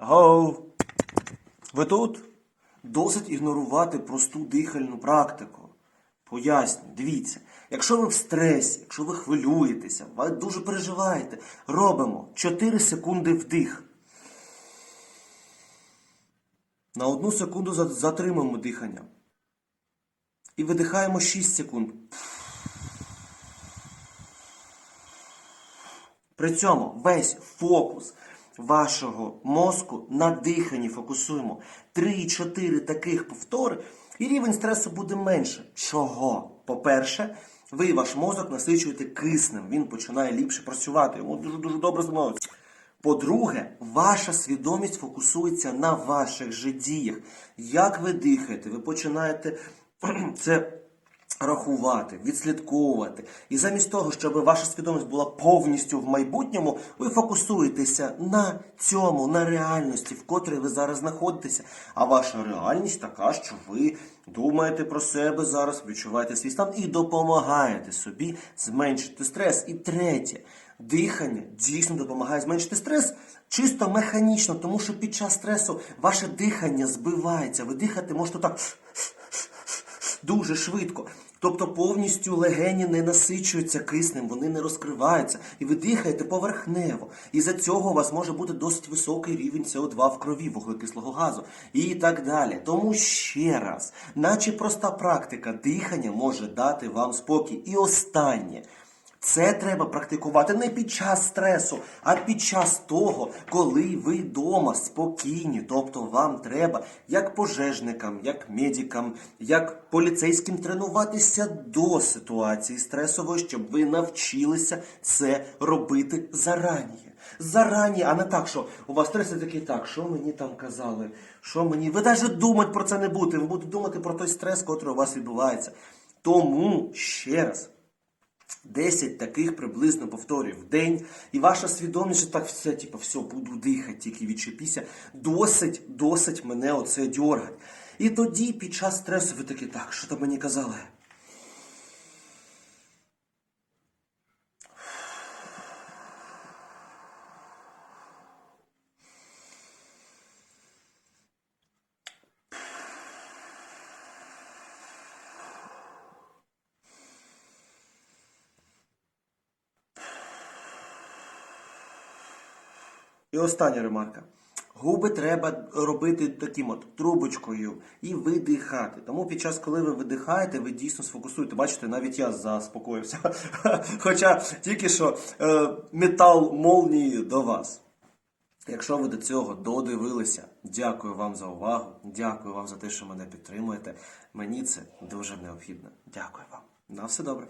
Гоу! Ви тут? Досить ігнорувати просту дихальну практику. Поясню, дивіться, якщо ви в стресі, якщо ви хвилюєтеся, ви дуже переживаєте, робимо 4 секунди вдих. На одну секунду за- затримуємо дихання. І видихаємо 6 секунд. При цьому весь фокус вашого мозку на диханні фокусуємо. 3-4 таких повтори, і рівень стресу буде менше. Чого? По-перше, ви ваш мозок насичуєте киснем, він починає ліпше працювати, йому дуже-дуже добре становиться. По-друге, ваша свідомість фокусується на ваших же діях. Як ви дихаєте, ви починаєте це рахувати, відслідковувати. І замість того, щоб ваша свідомість була повністю в майбутньому, ви фокусуєтеся на цьому, на реальності, в котрій ви зараз знаходитеся. А ваша реальність така, що ви думаєте про себе зараз, відчуваєте свій стан і допомагаєте собі зменшити стрес. І третє. Дихання дійсно допомагає зменшити стрес чисто механічно, тому що під час стресу ваше дихання збивається. Ви дихати можете так дуже швидко. Тобто повністю легені не насичуються киснем, вони не розкриваються, і ви дихаєте поверхнево. І за цього у вас може бути досить високий рівень СО2 в крові, вуглекислого газу і так далі. Тому ще раз, наче проста практика, дихання може дати вам спокій. І останнє. Це треба практикувати не під час стресу, а під час того, коли ви вдома спокійні. Тобто вам треба, як пожежникам, як медикам, як поліцейським тренуватися до ситуації стресової, щоб ви навчилися це робити зарані. Зарані, а не так, що у вас стрес такий, так, що мені там казали, що мені. Ви навіть думати про це не будете, ви будете думати про той стрес, який у вас відбувається. Тому ще раз. 10 таких приблизно повторів в день, і ваша свідомість, що так все, типу, все, буду дихати, тільки відчепіся, досить, досить мене оце дьоргать. І тоді під час стресу ви такі, так, що там мені казали? І остання ремарка. Губи треба робити таким от трубочкою і видихати. Тому під час, коли ви видихаєте, ви дійсно сфокусуєте. Бачите, навіть я заспокоївся. Хоча тільки що е, метал молнії до вас. Якщо ви до цього додивилися, дякую вам за увагу. Дякую вам за те, що мене підтримуєте. Мені це дуже необхідно. Дякую вам. На все добре.